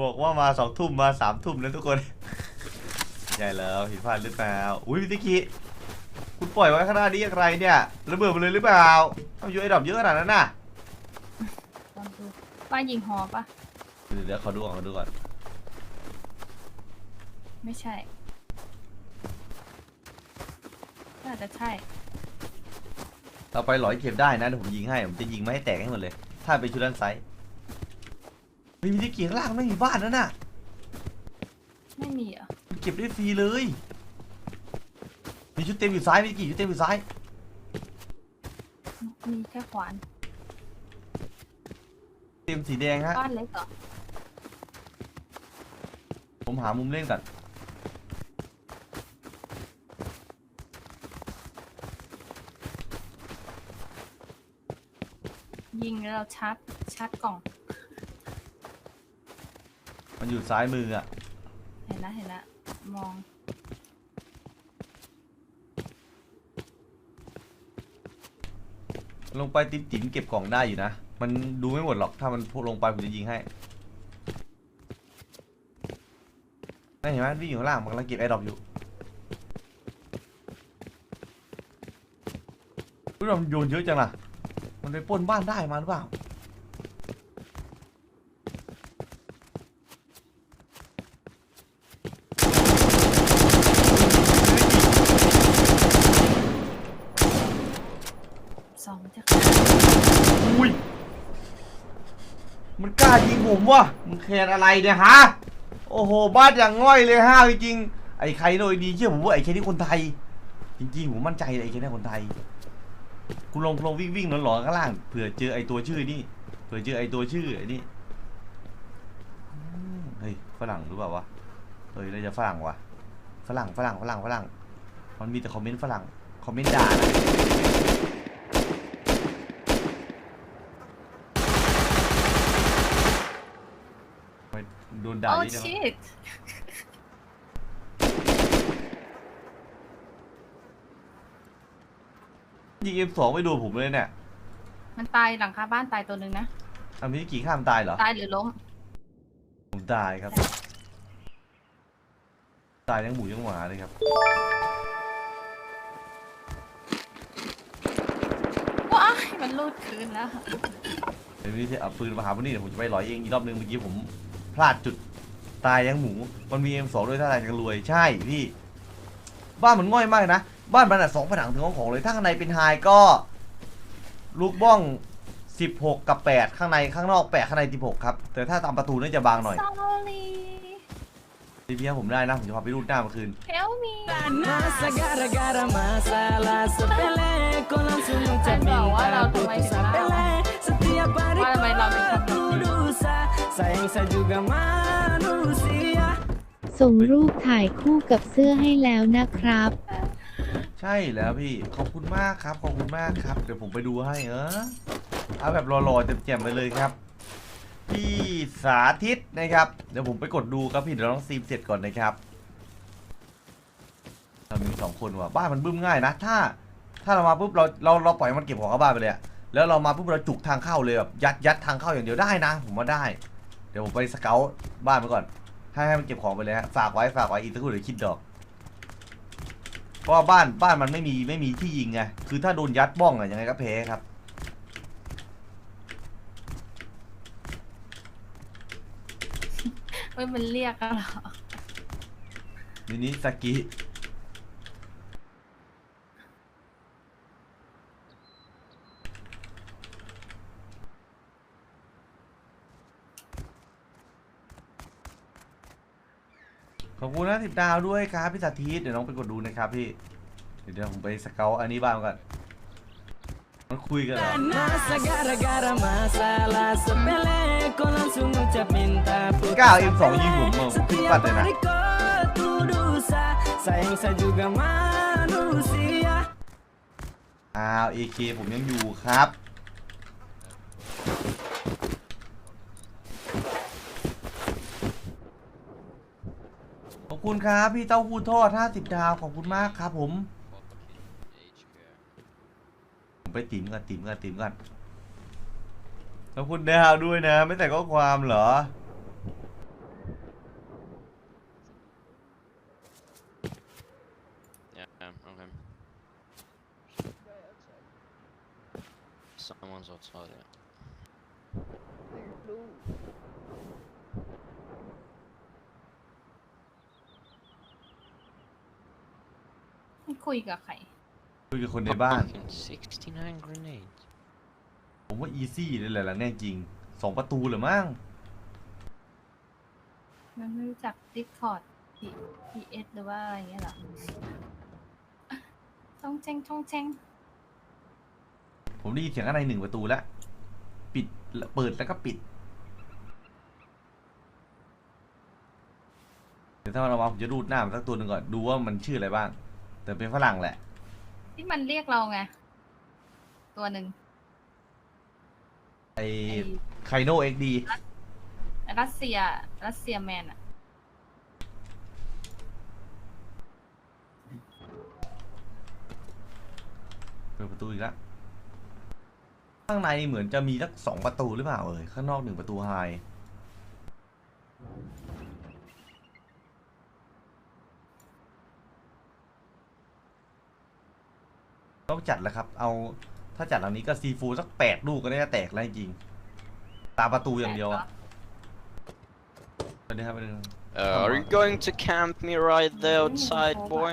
บอกว่ามาสองทุ่มมาสามทุ่มแล้วทุกคนใช่แล้วผิดพลาดหรือเปล่าอุ้ยพิติกิคุณปล่อยไว้ข้างหน้านี้อย่างไรเนี่ยระเบิดไปเลยหรือเปล่าทำยูไอ้ดอกเยอะขนาดนั้นน่ะลองดูป้ายิงหอปะเดี๋ยวเดี๋ยวขอดูก่อนขอดูก่อนไม่ใช่น่าจะใช่เราไปหลอยเข็มได้นะเดี๋ยวผมยิงให้ผมจะยิงไม่ให้แตกให้หมดเลย ถ้าเป็นชุดด้านซ้า ยเฮ้ยพิติกิข้างล่างไม่มีบ้านนั่นน่ะ ไม่มีเหรอมันเก็บได้ฟรีเลย มีชุดเต็มอยู่ซ้ายพิติกิชุดเต็มอยู่ซ้าย มีแค่ขวานเต็มสีแดงฮะ บ้านเล็กเหรอผมหามุมเล่นก่อนยิงแล้วเราชาร์จชาร์จกล่อง มันอยู่ซ้ายมืออะ เห็นแล้วเห็นแล้วมอง ลงไปติ๋มติ๋มๆเก็บกล่องได้อยู่นะ มันดูไม่หมดหรอก ถ้ามันลงไปผมจะยิงให้นั่นเห็นไหมวิ่งอยู่ข้างล่างมันกำลังเก็บแอร์ดรอปอยู่รู้ยมันโยนเยอะจังล่ะ มันไปปล้นบ้านได้มาหรือเปล่า สองจะ อุ้ย มันกล้ายิงผมวะมึงแคนอะไรเนี่ยฮะ โอ้โห บ้านอย่างง่อยเลยฮะจริงๆไอ้ใครโดยดีเชื่อผมว่าไอ้แค่นี้คนไทย จริงๆผมมั่นใจเลยไอ้แค่นี้คนไทย คุณลองลองวิ่งวิ่งหลอนๆข้างล่าง เผื่อเจอไอ้ตัวชื่อนี่ เผื่อเจอไอ้ตัวชื่อไอ้นี่ เฮ้ยฝรั่งหรือเปล่าวะ เฮ้ยเราจะฝรั่งวะ ฝรั่งฝรั่งฝรั่งฝรั่ง มันมีแต่คอมเมนต์ฝรั่ง คอมเมนต์ด่านะ ไมโดนด่าโอ้เยอะจังวะชิตยิงเอ็มสองไม่โดนผมเลยเนี่ยมันตายหลังคาบ้านตายตัวหนึ่งนะ อันนี้กี่ข้ามตายเหรอ ตายหรือล้ม ผมตายครับ ตายทั้งหมูทั้งหมาเลยครับ ว้ายมันลูดคืนแล้ว เดี๋ยวนี้ที่เอาปืนมาหาพวกนี้เดี๋ยวผมจะไปร้อยเองอีกรอบนึงเมื่อกี้ผม พลาดจุดตายยังหมู มันมี M2 ด้วยถ้าตายจะรวยใช่พี่ บ้านมันง่อยมากเลยนะ บ้านมันอะสองผนังถึงของของเลย ถ้าข้างในเป็นไฮก็ ลูกบ้อง 16 กับ 8 ข้างในข้างนอก 8 ข้างใน 16 ครับ แต่ถ้าตามประตูน่าจะบางหน่อย sorry ทีพีผมได้นะ ผมจะพาไปรูดหน้าเมื่อคืน help me Masa gara-gara masalah sepele Kau langsung ucap Aduh, minta walau tuh putus main sepele Setiap hari Walau main kau lawan berlaku dosa Sayang saya juga manusia ส่งรูปถ่ายคู่กับเสื้อให้แล้วนะครับ ใช่แล้วพี่ ขอบคุณมากครับ ขอบคุณมากครับ เดี๋ยวผมไปดูให้เออเอาแบบรอๆเจ็บๆไปเลยครับ พี่สาธิตนะครับ เดี๋ยวผมไปกดดูครับพี่ เดี๋ยวต้องซีมเสร็จก่อนนะครับเรามีสองคนว่ะบ้านมันบึ้มง่ายนะ ถ้า ถ้าเรามาปุ๊บเราเราเราปล่อยมันเก็บของเข้าบ้านไปเลยอะแล้วเรามาปุ๊บเราจุกทางเข้าเลยแบบยัดยัดทางเข้าอย่างเดียวได้นะ ผมว่าได้เดี๋ยวผมไปสเกลบ้านไปก่อน ให้ให้มันเก็บของไปเลยฮะ ฝากไว้ฝากไว้อีกสักครู่เดี๋ยวคิดดอก เพราะว่าบ้านบ้านมันไม่มีไม่มีที่ยิงไง คือถ้าโดนยัดบ้องอะยังไงก็แพ้ครับ เฮ้ยมันเรียกกันเหรอนินิสกิ อบคุณนะสิบดาวด้วยครับพี่สาธิตเดี๋ยวน้องไปกดดูนะครับพี่ เดี๋ยวผมไปสเกลอันนี้บ้างก่อนมันคุยกัน Nasa gara-gara masalah sepele Kau langsung ucap minta putus ก้าว M2 ยิงผมมาผมขึ้น Setiap ปัดเลยนะ hari kau dosa Sayang saya juga manusia อ้าวเอเคผมยังอยู่ครับ ขอบ คุณครับพี่เต้าหู้ทอด50 ดาวขอบคุณมากครับ ผมผมไปติ๋มกันติ๋มกันติ๋มกันขอบคุณดาวด้วยนะ ไม่แต่ก็ความเหรอ ไม่คุยกับใคร คุยกับคนในบ้าน Fucking 69 grenades. ผมว่าอีซี่เลยแหละแน่จริง สองประตูเหรือมั้งมันไม่รู้จัก Discord P PS หรือว่าอะไรเงี้ยเหรอช่องแจ้งช่องแจ้งผมได้ยินเสียงอะไรหนึ่งประตูแล้ว ปิดเปิดแล้วก็ปิด เดี๋ยวถ้ามันเอามาผมจะรูดหน้ามันสักตัวหนึ่งก่อน ดูว่ามันชื่ออะไรบ้าง แต่เป็นฝรั่งแหละ ที่มันเรียกเราไง ตัวหนึ่งไอไอ้ไคโนเอ็กดีรัสเซีย รัสเซียแมนอะเปิดประตูอีกแล้วข้างในเหมือนจะมีสักสองประตูหรือเปล่าเอ่ยข้างนอกหนึ่งประตูไฮ ต้องจัดแล้วครับ เอาถ้าจัดหลังนี้ก็ซีฟูสักแปดลูกก็ได้จะแตกแล้วจริงตามประตูอย่างเดียวอะไปเลยครับไปเลย Uh, are you going to camp me right there outside, boy?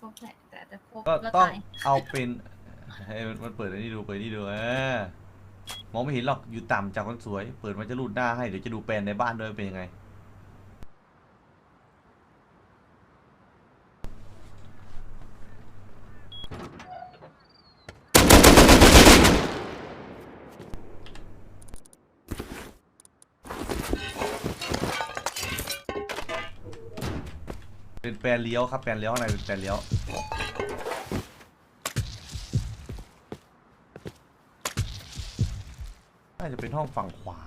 ครบแหละแต่จะครบก็แล้วต้องตายเอาเป็นให้มันเปิดอันนี้ดูเปิดนี่ดูเออมองไม่เห็นหรอกอยู่ต่ำจากคนสวย เปิดมันจะรูดหน้าให้เดี๋ยวจะดูแปลนในบ้านด้วยเป็นยังไง เป็นแปลนเลี้ยวครับแปลนเลี้ยวข้างในเป็นแปลนเลี้ยว น่าจะเป็นห้องฝั่งขวา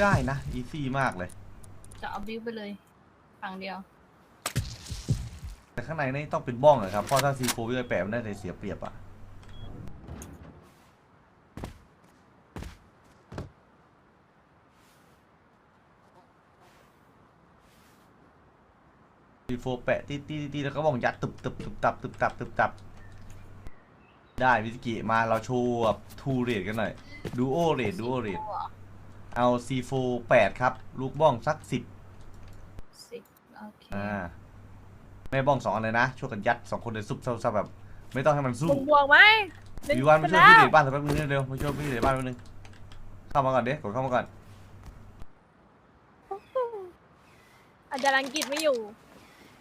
ได้นะอีซี่มากเลย จะเอาบิวไปเลย ฝั่งเดียว แต่ข้างในนี่ต้องเป็นบ้องอะครับ เพราะถ้าซีโฟวิไปแปะมันได้แต่เสียเปรียบอะ โฟแปะตีตีตีแล้วก็บ้องยัดตึบตึบตึบตับตึบตับตึบตับ ได้วิสกิมาเราโชว์แบบทูเรทกันหน่อยดูโอเรทดูโอเรทเอาซีโฟแปดครับ ลูกบ้องสักสิบสิบโอเคอ่าแม่บ้องสองอันเลยนะช่วยกันยัดสองคนเลยซุบซับแบบ ไม่ต้องให้มันสู้บวกบวกไหมวิวันมาช่วยแล้พี่วเดชบ้านสักแป๊บนึงเร็วมาช่วยพี่เดชบ้านแป๊บนึงเข้ามาก่อนเด็กกดเข้ามาก่อนอาจารย์อังกฤษไม่อยู่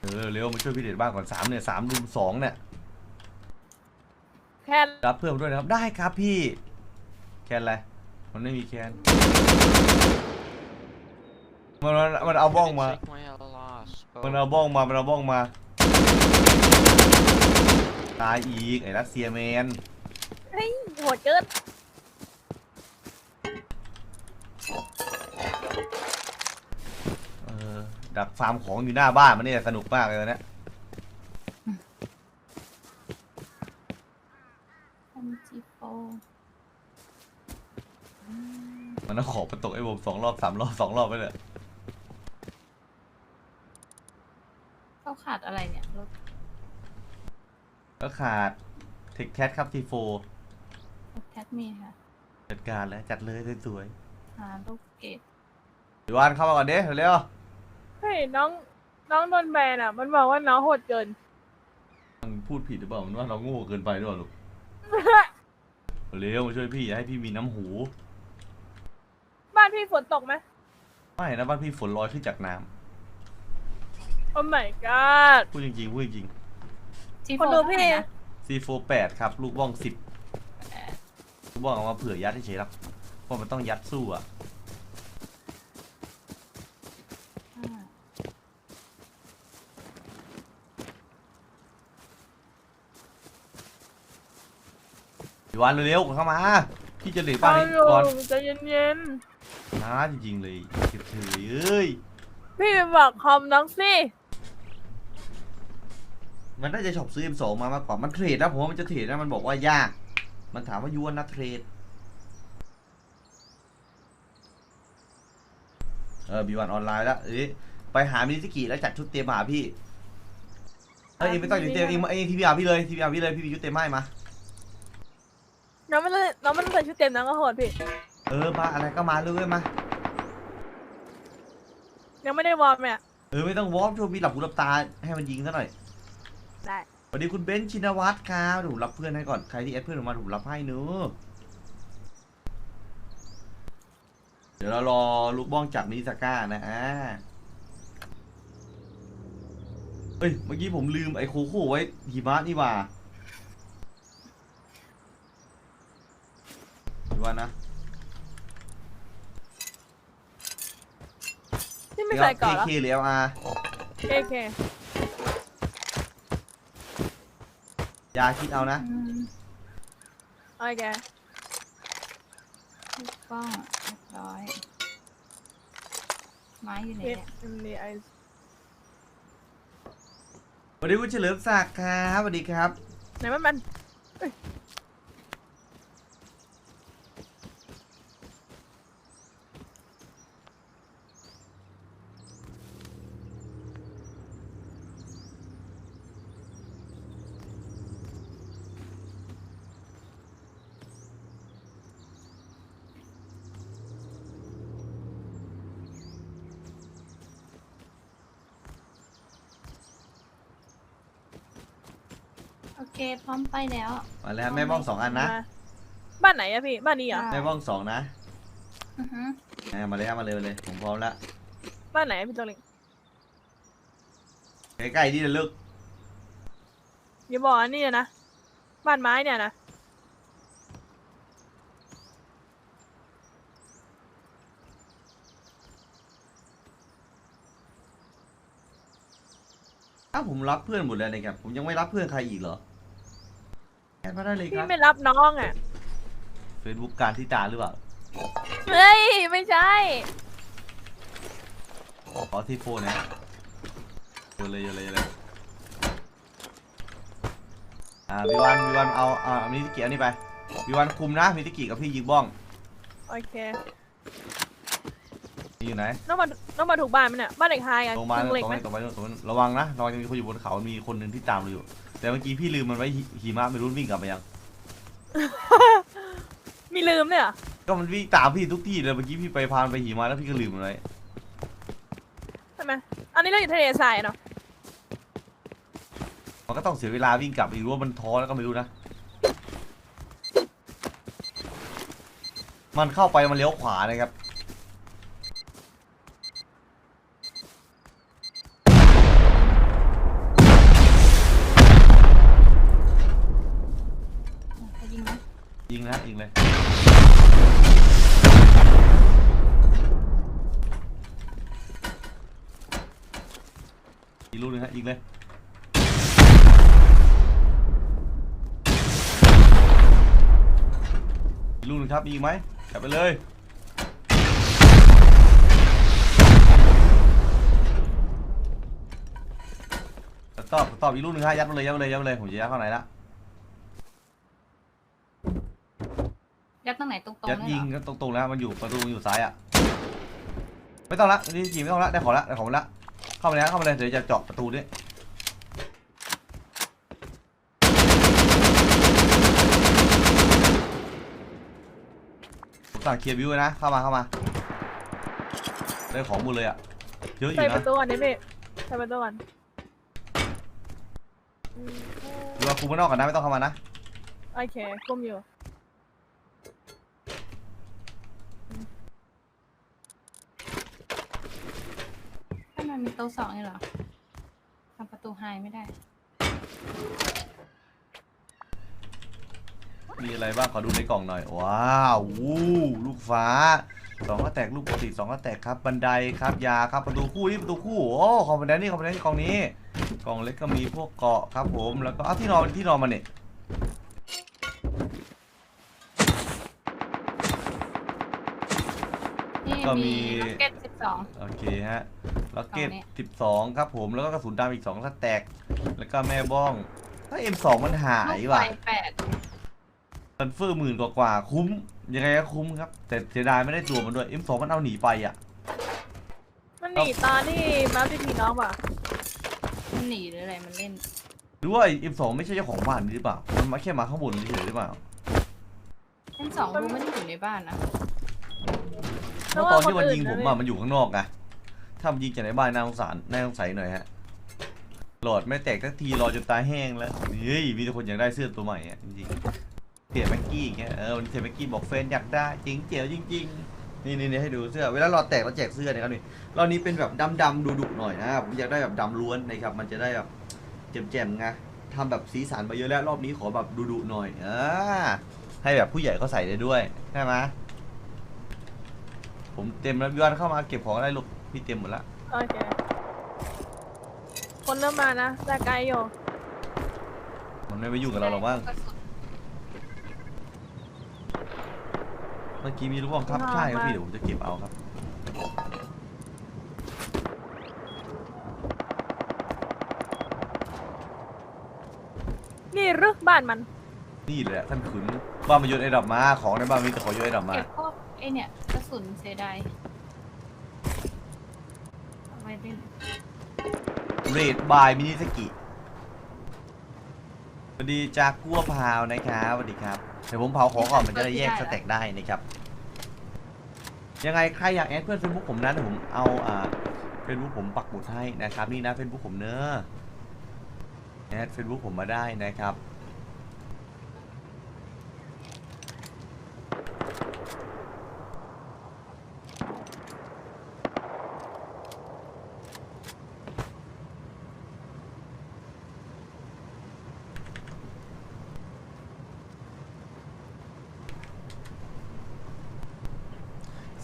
เออเร็วมาช่วยพี่เดชบ้านก่อนสามเนี่ยสามรุมสองเนี่ยแค่รับเพิ่มด้วยนะครับ ได้ครับพี่ แคนอะไรมันไม่มีแคนมันมันมันเอาบ้องมา Take my last. มันเอาบ้องมา มันเอาบ้องมา ตายอีกไอ้รัสเซียแมนเฮ้ยโหดเกิน ดักฟาร์มของอยู่หน้าบ้านมันเนี่ยสนุกมากเลยนะทำจีโฟมันเอาของมาตกไอ้ผมสองรอบสามรอบสองรอบไปเลยเขาขาดอะไรเนี่ยรถก็ขาดเทคแคทครับทีโฟรถแคทมีค่ะ จัดการแล้วจัดเลยสวยหาลูกเกดๆพี่วานเข้ามาก่อนเด้เร็ว เฮ้ยน้องน้องโดนแบนอะ มันบอกว่าน้องโหดเกินๆมันพูดผิดหรือเปล่ามันว่าเราโง่เกินไปหรือเปล่าลูกเร็วมาช่วยพี่อย่าให้พี่มีน้ำหู บ้านพี่ฝนตกไหมไม่นะบ้านพี่ฝนลอยขึ้นจากน้ำโอ้ my god พูดจริงๆพูดจริงจีโฟคนดูพี่ เท่าไหร่นะๆ C4 8ครับ ลูกบ้องสิบลูกบ้องเอามาเผื่อยัดเฉยๆครับเพราะมันต้องยัดสู้อะ อ่า พี่ วานเร็วๆเข้ามาพี่จะเหลือบ้านี้ก่อนใจเย็นช้าจริงๆเลยเฉยเอ้ยๆพี่ไปบอกคอมน้องสิมันน่าจะชอบซื้อ M2 มามากกว่ามันเทรดนะผมว่ามันจะเทรดนะมันบอกว่ายาก มันถามว่ายูวันนักเทรดเออบีวันออนไลน์แล้วเอ้ยไปหามินิสกิแล้วจัดชุดเตรียมมาหาพี่เอ้ยเองไม่ต้องอยู่เต็มเองเองทีพีอาพี่เลยทีพีอาพี่เลยพี่มียุทธเต็มให้มา น้องไม่ต้องน้องไม่ต้องใส่ชุดเต็มน้องก็โหดพี่ เออมาอะไรก็มาเลยมา ยังไม่ได้วอร์มเนี่ยเออไม่ต้องวอร์มช่วงมีหลับหูหลับตาให้มันยิงซะหน่อยได้สวัสดีคุณเบนซ์ชินวัตรครับถูกรับเพื่อนให้ก่อนใครที่แอดเพื่อนออกมาถูกรับให้เนอะเดี๋ยวเรารอลูกบ้องจากมิซาก้านะอ่าเฮ้ยเมื่อกี้ผมลืมไอ้โคโค่ไว้หิมะนี่หว่า ว่านะที่ไม่ใส่ก่อนเหรอเคหรืออาเคเคยาคิดเอานะ อืมโอเคถูกต้องเรียบร้อย ไม้อยู่ไหนเอ็ดเนี่ยเอ็มดีไอสวัสดีคุณเฉลิมศักดิ์ครับสวัสดีครับไหนมันมันโอ เคพร้อมไปแล้วมาแล้วแม่บ้องสองอันนะมาบ้านไหนอะพี่บ้านนี้เหรออ่าแม่บ้องสองนะอือฮึอ่ามาเลยครับมาเลยมาเลยผมพร้อมแล้วบ้านไหนอะพี่ตัวเล็กใกล้ๆนี่นะลูกอย่าบอกอันนี่นะ บ้านไม้เนี่ยนะอ้าวผมรับเพื่อนหมดแล้วนะครับผมยังไม่รับเพื่อนใครอีกเหรอ แอดมาได้เลยคพี่รับไม่รับน้องอะเฟซบุ๊กการที่ตาหรือเปล่า เฮ้ย ไม่ใช่ ขอที่โฟนนะโยนเลยโยนเลยโยนเลยอ่าวิวันวิวันเอาเอาเอามิติกิเอานี่ไปวิวันคุมนะมิติกิกับพี่ยิงบ้องโอเค นี่อยู่ไหนน้องมาน้องมาถูกบ้านมันเนี่ยบ้านเด็กไฮอะตรงมาตตรงเล็กรงไหมนี้ตรงไปตรงนั้นระวังนะระวังจะมีคนอยู่บนเขา มีคนหนึ่งที่ตามเราอยู่ แต่เมื่อกี้พี่ลืมมันไว้หิหิมะไม่รู้วิ่งกลับไปยัง มีลืมเนี่ยเหรอก็มันวิ่งตามพี่ทุกที่เลยเมื่อกี้พี่ไปพานไปหิมะแล้วพี่ก็ลืมมันไว้ใช่ไหมอันนี้เราอยู่ทะเลทรายเนาะมันก็ต้องเสียเวลาวิ่งกลับอีกรู้ว่ามันท้อแล้วก็ไม่รู้นะ มันเข้าไปมันเลี้ยวขวานะครับ ไปยิงนะ ยิงนะยิงเลยอีกลูกหนึงฮะยิงเลยอีกลูกหนึงครับยิงไหมจับไปเลยตอบตอบอีกลูกหนึงฮะยัดมาเลยยัดมาเลยยัดมาเลยผมจะยัดเข้าไหนละ ยัดตรงไหนตรงๆยัดเลยยิงเหรอก็ตรงๆแล้วมันอยู่ประตูมันอยู่ซ้ายอะไม่ต้องละนี่ยิงไม่ต้องละได้ของละได้ของละเข้ามาแล้วเข้ามาเลยเดี๋ยวจะเจาะประตูนี้ผมสั่งเคลียร์วิวไว้นะเข้ามาเข้ามาได้ของหมดเลยอะเยอะอใส่ยู่ปนะระตูก่อนดิพี่ใส่ประตูก่อนดูว่าคุมข้างนอกกันนะไม่ต้องเข้ามานะโอเคกุมอยู่ มันมีโต๊ะสองนี่เหรอทำประตูไฮไม่ได้ มีอะไรบ้างขอดูในกล่องหน่อย ว้าววู้ลูกฟ้าสองก็แตกลูกปกติสองก็แตกครับบันไดครับยาครับประตูคู่นี่ประตูคู่โอ้คอมบันไดนี่คอมบันไดนี่กล่องนี้ กล่องเล็กก็มีพวกเกาะครับผมแล้วก็เอาที่นอนที่นอนมาเนี่ยนี่ก็มีมีล็อกเก็ต สิบสอง โอเคฮะล็อกเก็ตกล่องนี้สิบสองครับผมแล้วก็กระสุนดำอีกสองถ้าแตกแล้วก็แม่บ้องถ้า M2 มันหายลูกว่ะไฟแปดมันเฟอร์หมื่นกว่าๆคุ้ม ยังไงก็คุ้มครับ แต่เสียดายไม่ได้ตัวมันด้วย M2 มันเอาหนีไปอะ มันหนีตอนที่มาร์ทีน้องป่ะมันหนีหรืออะไรมันเล่นหรือว่าไอ้สองไม่ใช่เจ้าของบ้านนี่หรือเปล่า มันมาแค่มาข้างบนเฉยๆหรือเปล่าชั้นสองดูไม่ได้อยู่ในบ้านนะ เมื่อตอนที่มันยิงผมอะมันอยู่ข้างนอกไงถ้ามันยิงจากในบ้านน่าสงสารน่าสงสัยหน่อยฮะ หลอดไม่แตกสักทีรอจนตาแห้งแล้วเฮ้ยมีแต่คนอยากได้เสื้อตัวใหม่อะจริงๆเสียแม็กกี้อย่างเงี้ยเออวันนี้เสียแม็กกี้บอกแฟนอยากได้จริงเจ๋วจริง ๆ นี่นี่ให้ดูเสื้อเวลาหลอดแตกเราแจกเสื้อนะครับนี่รอบนี้เป็นแบบดำๆดุๆหน่อยนะผมอยากได้แบบดำล้วนนะครับมันจะได้แบบแจ่มๆไงทำแบบสีสันมาเยอะแล้วรอบนี้ขอแบบดุๆหน่อยอ่าให้แบบผู้ใหญ่เขาใส่ได้ด้วยใช่ไหม ผมเต็มแล้วพี่วันเข้ามาเก็บของอะไรลูกพี่เต็มหมดละโอเค คนเริ่มมานะแต่ไกลอยู่มันไม่ไปยุ่งกับเราหรอกมั้งเมื่อกี้มีรู้บ้างครับใช่ครับพี่เดี๋ยวผมจะเก็บเอาครับนี่หรึบ้านมัน นี่แหละท่านขุนบ้านมาโยนไอ้ดอกมาของในบ้านมีแต่ขอโยนไอ้ดอกมา เก็บพวกไอเนี่ยกระ สุนเสียดายเอาไว้เล่นเรดบายมินิสกิสวัสดีจากกัวพาวนะครับสวัสดีครับ เดี๋ยวผมเผาของก่อนมันจะได้แยกสเต็กได้นะครับ ยังไงใครอยากแอดเพื่อนเฟซบุ๊กผมนะเดี๋ยวผมเอาอ่าเฟซบุ๊กผมปักหมุดให้นะครับ นี่นะเฟซบุ๊กผมเนอะแอดเฟซบุ๊กผมมาได้นะครับ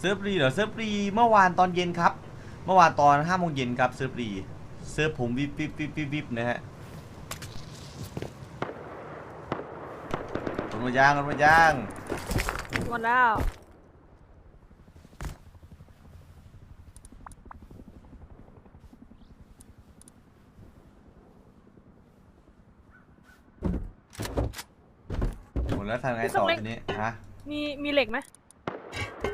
เซิร์ฟรีเหรอเซิร์ฟรีเมื่อวานตอนเย็นครับ เมื่อวานตอนห้าโมงเย็นครับเซิร์ฟรีเซิร์ฟผมวิบวิบวิบวิบวิบนะฮะรถมาย่างรถมาย่างหมดแล้วหมดแล้วทำไงต่อทีนี้ฮะมีมีเหล็กไหม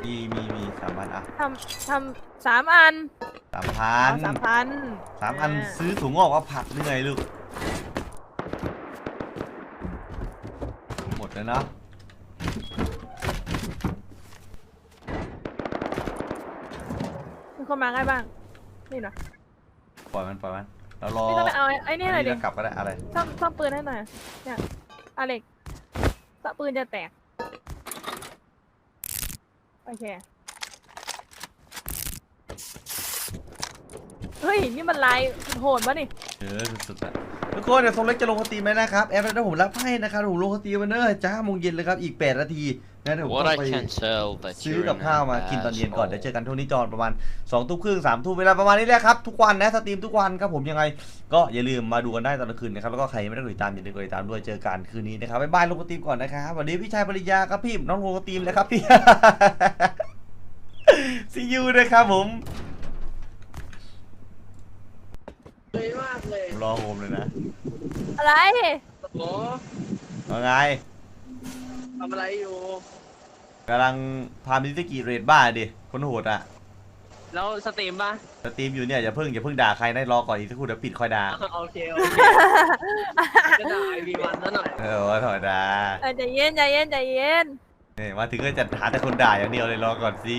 มีมีมีสามพันอะทำทำสามอันสามพันเอาสามพันสามพันซื้อถุงงอกว่าผัดหรือไงลูก หมดแล้วเนาะมีคนมาง่ายบ้าง นี่หน่อยปล่อยมันปล่อยมัน เรารอพี่ต้องไปเอาไอ้ไอ้นี่หน่อยดิเรากลับก็ได้อะไรซ่อมซ่อมปืนให้หน่อยเนี่ยอะเหล็กซ่อมปืนจะแตก โอเค เฮ้ย นี่มันลายโหดปะนี่ เออสุดๆอะทุกคนเดี๋ยวทรงเล็กจะลงสตรีมไหมนะครับ แอปแล้วผมรับให้นะครับผมลงสตรีมวันเนอร์จ้าโมงเย็นเลยครับ อีก 8 นาทีนะเดี๋ยวผม What ต้อ I งไป can tell that ซื้อ you're กับ in ข้าว a มากินตอนเย็นก่อนเดี๋ยวเจอ asshole. กันช่วงนี้จอนประมาณ2ทุ่มครึ่ง3ทุ่มเวลาประมาณนี้แหละครับ ทุกวันนะสตรีมทุกวันครับผมยังไง ก็อย่าลืมมาดูกันได้ตอนกลางคืนนะครับแล้วก็ใครยังไม่ได้กดติดตามอย่าลืมกดติดตามด้วยเจอกันคืนนี้นะครับบ๊ายบายลงสตรีมก่อนนะครับวันนี้พี่ชายปริญญาครับพี่น้องลงสตรีมเลยครับพี่ซียูนะครับผม รอโฮมเลยนะอะไร โอ้ว่าไงทำอะไรอยู่ กำลังพามิสกิเรดบ้าดิ คนโหดอะแล้วสตรีมป่ะ สตรีมอยู่เนี่ยอย่าเพิ่งอย่าเพิ่งด่าใครนะรอก่อนอีกสักครู่เดี๋ยวปิดค่อยด่า โอเค โอเคก็ได้มีวันซะหน่อย เออว่าธรรมดาเออใจเย็นใจเย็นใจเย็นเนี่ยมาถึงก็จะหาแต่คนด่าอย่างเดียวเลยรอก่อนสิ